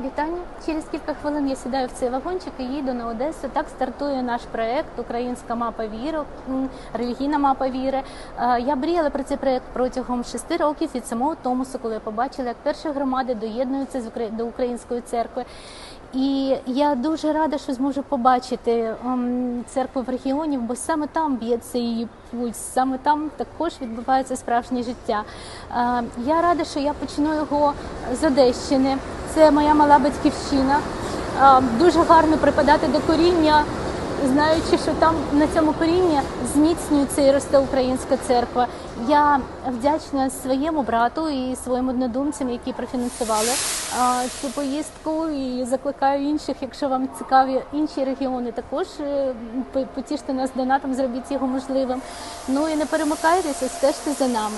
Вітання. Через кілька хвилин я сідаю в цей вагончик і їду на Одесу. Так стартує наш проект Українська мапа віри, релігійна мапа віри. Е, Я мріяла про цей проект протягом шести років від самого Томосу, коли я побачила, як перші громади доєднуються до української церкви. І я дуже рада, що зможу побачити ем, церкву в регіоні, бо саме там б'ється її пульс, саме там також відбувається справжнє життя. Е, Я рада, що я почну його з Одещини. Це моя мала батьківщина. Дуже гарно припадати до коріння, знаючи, що там на цьому корінні зміцнюється і росте українська церква. Я вдячна своєму брату і своїм однодумцям, які профінансували цю поїздку. І закликаю інших, якщо вам цікаві інші регіони, також е, потіште нас донатом, зробіть його можливим. Ну і не перемикайтеся, стежте за нами.